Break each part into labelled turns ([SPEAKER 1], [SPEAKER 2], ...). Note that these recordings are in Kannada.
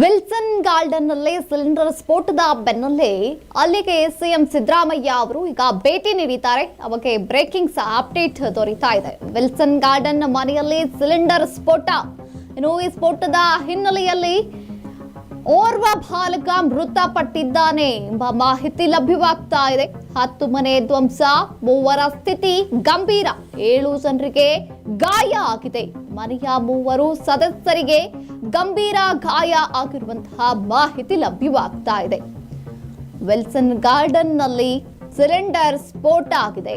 [SPEAKER 1] ವಿಲ್ಸನ್ ಗಾರ್ಡನ್ನಲ್ಲಿ ಸಿಲಿಂಡರ್ ಸ್ಫೋಟದ ಬೆನ್ನಲ್ಲೇ ಅಲ್ಲಿಗೆ ಸಿಎಂ ಸಿದ್ದರಾಮಯ್ಯ ಅವರು ಈಗ ಭೇಟಿ ನೀಡಿದ್ದಾರೆ. ಅವಕ್ಕೆ ಬ್ರೇಕಿಂಗ್ ಅಪ್ಡೇಟ್ ದೊರೀತಾ ಇದೆ. ವಿಲ್ಸನ್ ಗಾರ್ಡನ್ ಮನೆಯಲ್ಲಿ ಸಿಲಿಂಡರ್ ಸ್ಫೋಟ. ಇನ್ನು ಈ ಸ್ಫೋಟದ ಹಿನ್ನೆಲೆಯಲ್ಲಿ ಓರ್ವ ಬಾಲಕ ಮೃತಪಟ್ಟಿದ್ದಾನೆ ಎಂಬ ಮಾಹಿತಿ ಲಭ್ಯವಾಗ್ತಾ ಇದೆ. ಹತ್ತು ಮನೆ ಧ್ವಂಸ, ಮೂವರ ಸ್ಥಿತಿ ಗಂಭೀರ. ಏಳು ಜನರಿಗೆ ಗಾಯ ಆಗಿದೆ. ಮನೆಯ ಮೂವರು ಸದಸ್ಯರಿಗೆ ಗಂಭೀರ ಗಾಯ ಆಗಿರುವಂತಹ ಮಾಹಿತಿ ಲಭ್ಯವಾಗ್ತಾ ಇದೆ. ವಿಲ್ಸನ್ ಗಾರ್ಡನ್ನಲ್ಲಿ ಸಿಲಿಂಡರ್ ಸ್ಫೋಟ ಆಗಿದೆ.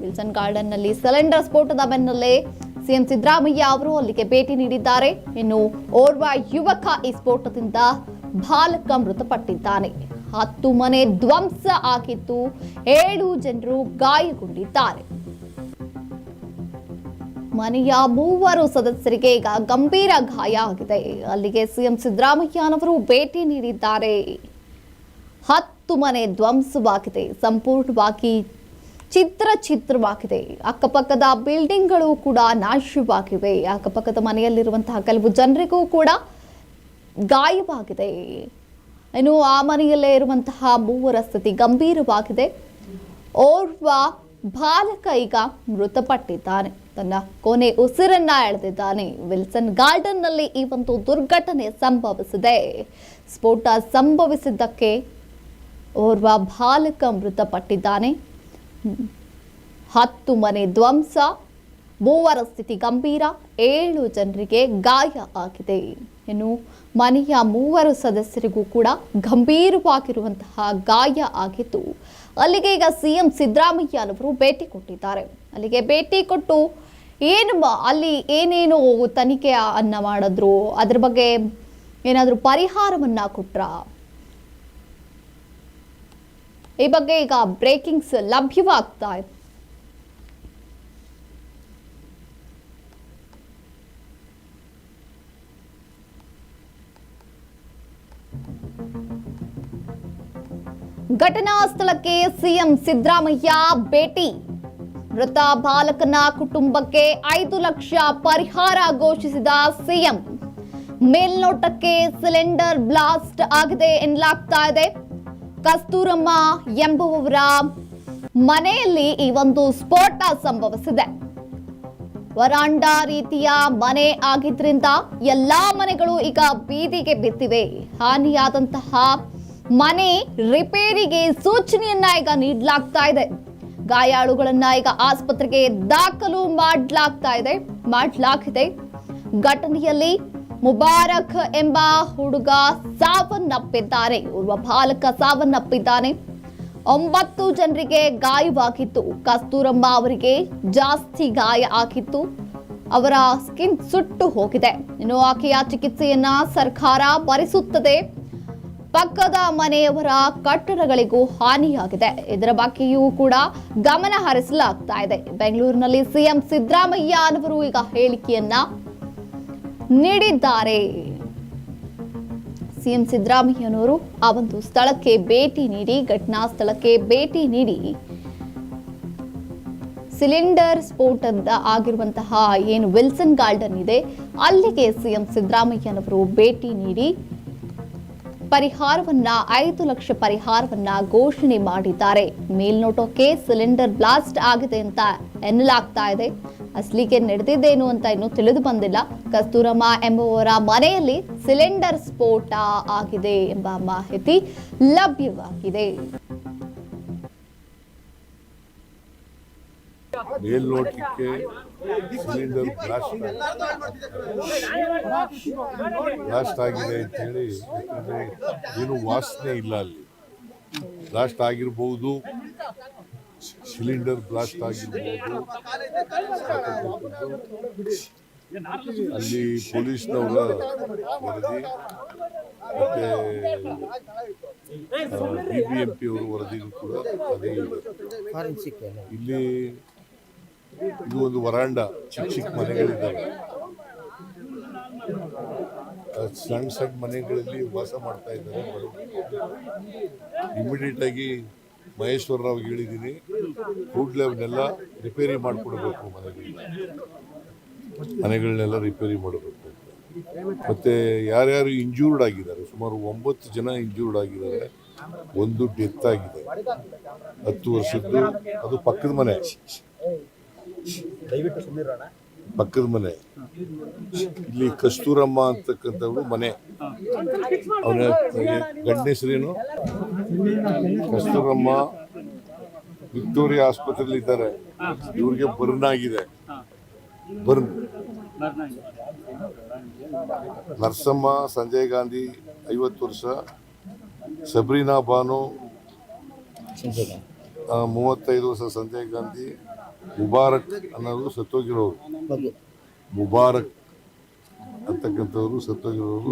[SPEAKER 1] ವಿಲ್ಸನ್ ಗಾರ್ಡನ್ನಲ್ಲಿ ಸಿಲಿಂಡರ್ ಸ್ಫೋಟದ ಬೆನ್ನಲ್ಲೇ ಸಿಎಂ ಸಿದ್ದರಾಮಯ್ಯ ಅವರು ಅಲ್ಲಿಗೆ ಭೇಟಿ ನೀಡಿದ್ದಾರೆ. ಇನ್ನು ಓರ್ವ ಯುವಕ ಈ ಸ್ಫೋಟದಿಂದ ಬಾಲಕ ಮೃತಪಟ್ಟಿದ್ದಾನೆ. ಹತ್ತು ಮನೆ ಧ್ವಂಸ ಆಗಿದ್ದು ಏಳು ಜನರು ಗಾಯಗೊಂಡಿದ್ದಾರೆ. ಮನೆಯ ಮೂವರು ಸದಸ್ಯರಿಗೆ ಈಗ ಗಂಭೀರ ಗಾಯ ಆಗಿದೆ. ಅಲ್ಲಿಗೆ ಸಿಎಂ ಸಿದ್ದರಾಮಯ್ಯನವರು ಭೇಟಿ ನೀಡಿದ್ದಾರೆ. ಹತ್ತು ಮನೆ ಧ್ವಂಸವಾಗಿದೆ. ಸಂಪೂರ್ಣವಾಗಿ ಚಿತ್ರ ಚಿತ್ರವಾಗಿದೆ ಅಕ್ಕಪಕ್ಕದ ಬಿಲ್ಡಿಂಗ್ಗಳು ಕೂಡ ನಾಶವಾಗಿವೆ. ಅಕ್ಕಪಕ್ಕದ ಮನೆಯಲ್ಲಿರುವಂತಹ ಕೆಲವು ಜನರಿಗೂ ಕೂಡ ಗಾಯವಾಗಿದೆ. ಇನ್ನು ಆ ಮನೆಯಲ್ಲೇ ಇರುವಂತಹ ಮೂವರ ಸ್ಥಿತಿ ಗಂಭೀರವಾಗಿದೆ. ಓರ್ವ ಬಾಲಕ ಈಗ ಮೃತಪಟ್ಟಿದ್ದಾನೆ. ತನ್ನ ಕೊನೆ ಉಸಿರನ್ನ ಎಳೆದಿದ್ದಾನೆ. ವಿಲ್ಸನ್ ಗಾರ್ಡನ್ನಲ್ಲಿ ಈ ಒಂದು ದುರ್ಘಟನೆ ಸಂಭವಿಸಿದೆ. ಸ್ಫೋಟ ಸಂಭವಿಸಿದ್ದಕ್ಕೆ ಓರ್ವ ಬಾಲಕ ಮೃತಪಟ್ಟಿದ್ದಾನೆ. ಹತ್ತು ಮನೆ ಧ್ವಂಸ, ಮೂವರ ಸ್ಥಿತಿ ಗಂಭೀರ, ಏಳು ಜನರಿಗೆ ಗಾಯ ಆಗಿದೆ. ಇನ್ನು ಮನೆಯ ಮೂವರು ಸದಸ್ಯರಿಗೂ ಕೂಡ ಗಂಭೀರವಾಗಿರುವಂತಹ ಗಾಯ ಆಗಿದ್ದು ಅಲ್ಲಿಗೆ ಈಗ ಸಿಎಂ ಸಿದ್ದರಾಮಯ್ಯನವರು ಭೇಟಿ ಕೊಟ್ಟಿದ್ದಾರೆ. ಅಲ್ಲಿಗೆ ಭೇಟಿ ಕೊಟ್ಟು ಏನು ಅಲ್ಲಿ ಏನೇನು ತನಿಖೆ ಅನ್ನ ಮಾಡಿದ್ರು? ಅದ್ರ ಬಗ್ಗೆ ಏನಾದರೂ ಪರಿಹಾರವನ್ನ ಕೊಟ್ರ? ಈ ಬಗ್ಗೆ ಈಗ ಬ್ರೇಕಿಂಗ್ಸ್ ಲಭ್ಯವಾಗ್ತಾ ಇದೆ ಘಟನಾ ಸ್ಥಳಕ್ಕೆ ಸಿಎಂ ಸಿದ್ದರಾಮಯ್ಯ ಭೇಟಿ. ಮೃತ ಬಾಲಕನ ಕುಟುಂಬಕ್ಕೆ ಐದು ಲಕ್ಷ ಪರಿಹಾರ ಘೋಷಿಸಿದ ಸಿಎಂ. ಮೇಲ್ನೋಟಕ್ಕೆ ಸಿಲಿಂಡರ್ ಬ್ಲಾಸ್ಟ್ ಆಗಿದೆ ಎನ್ನಲಾಗ್ತಾ ಇದೆ. ಕಸ್ತೂರಮ್ಮ ಎಂಬುವವರ ಮನೆಯಲ್ಲಿ ಈ ಒಂದು ಸ್ಫೋಟ ಸಂಭವಿಸಿದೆ. ವರಾಂಡ ರೀತಿಯ ಮನೆ ಆಗಿದ್ರಿಂದ ಎಲ್ಲಾ ಮನೆಗಳು ಈಗ ಬೀದಿಗೆ ಬಿದ್ದಿವೆ. ಹಾನಿಯಾದಂತಹ ಮನೆ ರಿಪೇರಿಗೆ ಸೂಚನೆಯನ್ನ ಈಗ ನೀಡಲಾಗ್ತಾ ಇದೆ. ಗಾಯಾಳುಗಳನ್ನ ಈಗ ಆಸ್ಪತ್ರೆಗೆ ದಾಖಲು ಮಾಡಲಾಗ್ತಾ ಇದೆ, ಮಾಡಲಾಗಿದೆ. ಘಟನೆಯಲ್ಲಿ ಮುಬಾರಕ್ ಎಂಬ ಹುಡುಗ ಸಾವನ್ನಪ್ಪಿದ್ದಾರೆ. ಓರ್ವ ಬಾಲಕ ಸಾವನ್ನಪ್ಪಿದ್ದಾನೆ. ಒಂಬತ್ತು ಜನರಿಗೆ ಗಾಯವಾಗಿತ್ತು. ಕಸ್ತೂರಮ್ಮ ಅವರಿಗೆ ಜಾಸ್ತಿ ಗಾಯ ಆಗಿತ್ತು. ಅವರ ಸ್ಕಿನ್ ಸುಟ್ಟು ಹೋಗಿದೆ. ಇನ್ನು ಆಕೆಯ ಚಿಕಿತ್ಸೆಯನ್ನ ಸರ್ಕಾರ ಭರಿಸುತ್ತದೆ. ಪಕ್ಕದ ಮನೆಯವರ ಕಟ್ಟಡಗಳಿಗೂ ಹಾನಿಯಾಗಿದೆ. ಇದರ ಬಗ್ಗೆಯೂ ಕೂಡ ಗಮನ ಹರಿಸಲಾಗ್ತಾ ಇದೆ. ಬೆಂಗಳೂರಿನಲ್ಲಿ ಸಿಎಂ ಸಿದ್ದರಾಮಯ್ಯ ಅವರು ಈಗ ಹೇಳಿಕೆಯನ್ನ ನೀಡಿದ್ದಾರೆ. ಸಿಎಂ ಸಿದ್ದರಾಮಯ್ಯನವರು ಆ ಒಂದು ಸ್ಥಳಕ್ಕೆ ಭೇಟಿ ನೀಡಿ, ಘಟನಾ ಸ್ಥಳಕ್ಕೆ ಭೇಟಿ ನೀಡಿ ಸಿಲಿಂಡರ್ ಸ್ಫೋಟದ ಆಗಿರುವಂತಹ ಏನು ವಿಲ್ಸನ್ ಗಾರ್ಡನ್ ಇದೆ, ಅಲ್ಲಿಗೆ ಸಿಎಂ ಸಿದ್ದರಾಮಯ್ಯನವರು ಭೇಟಿ ನೀಡಿ ಪರಿಹಾರವನ್ನ, ಐದು ಲಕ್ಷ ಪರಿಹಾರವನ್ನ ಘೋಷಣೆ ಮಾಡಿದ್ದಾರೆ. ಮೇಲ್ನೋಟಕ್ಕೆ ಸಿಲಿಂಡರ್ ಬ್ಲಾಸ್ಟ್ ಆಗಿದೆ ಅಂತ ಎನ್ನಲಾಗ್ತಾ ಇದೆ. ಅಸಲಿಗೆ ನಡೆದಿದ್ದೇನು ಅಂತ ಇನ್ನೂ ತಿಳಿದು ಬಂದಿಲ್ಲ. ಕಸ್ತೂರಮ್ಮ ಎಂಬುವರ ಮನೆಯಲ್ಲಿ ಸಿಲಿಂಡರ್ ಸ್ಫೋಟ ಆಗಿದೆ ಎಂಬ ಮಾಹಿತಿ ಲಭ್ಯವಾಗಿದೆ.
[SPEAKER 2] ಮೇಲ್ನೋಟಕ್ಕೆ ಸಿಲಿಂಡರ್ ಬ್ಲಾಸ್ಟ್ ಬ್ಲಾಸ್ಟ್ ಆಗಿದೆ. ಅಂತೇಳಿ ಯಾಕಂದ್ರೆ ಏನು ವಾಸನೆ ಇಲ್ಲ ಅಲ್ಲಿ. ಬ್ಲಾಸ್ಟ್ ಆಗಿರ್ಬೋದು ಸಿಲಿಂಡರ್ ಬ್ಲಾಸ್ಟ್ ಆಗಿರ್ಬೋದು ಅಲ್ಲಿ ಪೊಲೀಸ್ನವರ ವರದಿ ಮತ್ತೆ ಬಿ ಬಿ ಎಂ ಪಿ ಅವರ ವರದಿನೂ ಕೂಡ ಅದೇ ಇಲ್ಲಿ ಇದು ಒಂದು ವರಾಂಡ. ಚಿಕ್ಕ ಚಿಕ್ಕ ಮನೆಗಳಿದ್ದಾವೆ. ಸಣ್ಣ ಸಣ್ಣ ಮನೆಗಳಲ್ಲಿ ವಾಸ ಮಾಡ್ತಾ ಇದ್ದಾರೆ ಇಮಿಡಿಯೇಟ್ ಆಗಿ ಮಹೇಶ್ವರ ರಾವ್ ಹೇಳಿದ್ದೀನಿ ಫುಡ್ ಅವನ್ನೆಲ್ಲ ರಿಪೇರಿ ಮಾಡಿಕೊಡ್ಬೇಕು ಮನೆಗಳನ್ನ ಮನೆಗಳನ್ನೆಲ್ಲ ರಿಪೇರಿ ಮಾಡಬೇಕು. ಮತ್ತೆ ಯಾರ್ಯಾರು ಇಂಜೂರ್ಡ್ ಆಗಿದ್ದಾರೆ, ಸುಮಾರು ಒಂಬತ್ತು ಜನ ಇಂಜೂರ್ಡ್ ಆಗಿದ್ದಾರೆ. ಒಂದು ಡೆತ್ ಆಗಿದೆ. ಹತ್ತು ವರ್ಷದ್ದು, ಅದು ಪಕ್ಕದ ಮನೆ.
[SPEAKER 3] ದಯವಿಟ್ಟು ಸುಮ್ಮನಿರೋಣ
[SPEAKER 2] ಪಕ್ಕದ ಮನೆ. ಇಲ್ಲಿ ಕಸ್ತೂರಮ್ಮ ಅಂತಕ್ಕಂಥವ್ರು ಮನೆ. ಅವನ ಗಂಡ ಹೆಸರೇನು ಕಸ್ತೂರಮ್ಮ ವಿಕ್ಟೋರಿಯಾ ಆಸ್ಪತ್ರೆಯಲ್ಲಿ ಇದ್ದಾರೆ. ಇವ್ರಿಗೆ ಬರ್ನ್ ಆಗಿದೆ. ಬರ್ನ್. ನರಸಮ್ಮ ಸಂಜಯ್ ಗಾಂಧಿ ಐವತ್ತು ವರ್ಷ. ಸಬ್ರೀನಾ ಬಾನು ಮೂವತ್ತೈದು ವರ್ಷ ಸಂಜಯ್ ಗಾಂಧಿ. ಮುಬಾರಕ್ ಅನ್ನೋರು ಸತ್ತೋಗಿರೋರು. ಮುಬಾರಕ್ ಅಂತಕ್ಕಂಥವ್ರು ಸತ್ತೋಗಿರೋರು.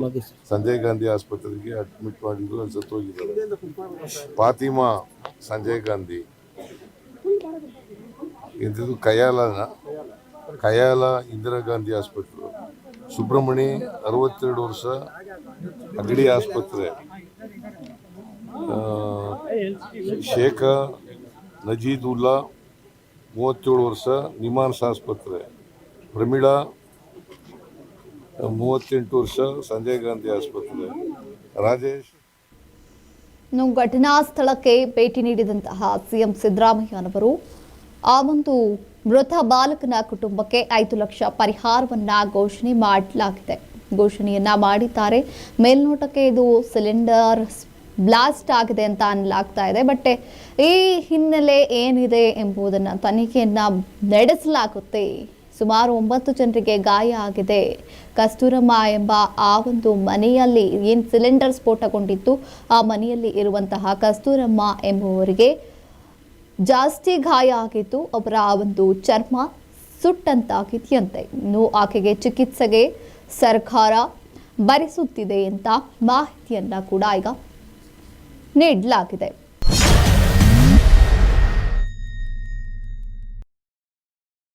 [SPEAKER 2] ಸಂಜಯ್ ಗಾಂಧಿ ಆಸ್ಪತ್ರೆಗೆ ಅಡ್ಮಿಟ್ ಮಾಡಿದ್ರು ಅಲ್ಲಿ ಸತ್ತೋಗಿದ್ದಾರೆ. ಫಾತಿಮಾ ಸಂಜಯ್ ಗಾಂಧಿ. ಇಂಥದ್ದು ಕಯಾಲ ಕಯಾಲ ಇಂದಿರಾ ಗಾಂಧಿ ಆಸ್ಪತ್ರೆ. ಸುಬ್ರಹ್ಮಣಿ ಅರವತ್ತೆರಡು ವರ್ಷ ಅಗಡಿ ಆಸ್ಪತ್ರೆ. ಶೇಖ ನಜೀದುಲ್ಲಾ ಮೂವತ್ತೇಳು ವರ್ಷ ನಿಮಾನ್ಸ್ ಆಸ್ಪತ್ರೆ ಪ್ರಮೀಳಾ, ಮೂವತ್ತೆಂಟು ವರ್ಷ ಸಂಜಯ್ ಗಾಂಧಿ ಆಸ್ಪತ್ರೆ. ರಾಜೇಶ್.
[SPEAKER 1] ಘಟನಾ ಸ್ಥಳಕ್ಕೆ ಭೇಟಿ ನೀಡಿದಂತಹ ಸಿಎಂ ಸಿದ್ದರಾಮಯ್ಯನವರು ಆ ಒಂದು ಮೃತ ಬಾಲಕನ ಕುಟುಂಬಕ್ಕೆ ಐದು ಲಕ್ಷ ಪರಿಹಾರವನ್ನ ಘೋಷಣೆ ಮಾಡಲಾಗಿದೆ. ಘೋಷಣೆಯನ್ನ ಮಾಡಿದ್ದಾರೆ. ಮೇಲ್ನೋಟಕ್ಕೆ ಇದು ಸಿಲಿಂಡರ್ ಬ್ಲಾಸ್ಟ್ ಆಗಿದೆ ಅಂತ ಅನ್ನಲಾಗ್ತಾ ಇದೆ. ಬಟ್ ಈ ಹಿನ್ನೆಲೆ ಏನಿದೆ ಎಂಬುದನ್ನು ತನಿಖೆಯನ್ನು ನಡೆಸಲಾಗುತ್ತೆ. ಸುಮಾರು ಒಂಬತ್ತು ಜನರಿಗೆ ಗಾಯ ಆಗಿದೆ. ಕಸ್ತೂರಮ್ಮ ಎಂಬ ಆ ಒಂದು ಮನೆಯಲ್ಲಿ ಏನು ಸಿಲಿಂಡರ್ ಸ್ಫೋಟಗೊಂಡಿತ್ತು, ಆ ಮನೆಯಲ್ಲಿ ಇರುವಂತಹ ಕಸ್ತೂರಮ್ಮ ಎಂಬುವರಿಗೆ ಜಾಸ್ತಿ ಗಾಯ ಆಗಿತ್ತು ಅವರ ಒಂದು ಚರ್ಮ ಸುಟ್ಟಂತಾಗಿದೆಯಂತೆ. ಇನ್ನು ಆಕೆಗೆ ಚಿಕಿತ್ಸೆಗೆ ಸರ್ಕಾರ ಭರಿಸುತ್ತಿದೆ ಅಂತ ಮಾಹಿತಿಯನ್ನು ಕೂಡ ಈಗ need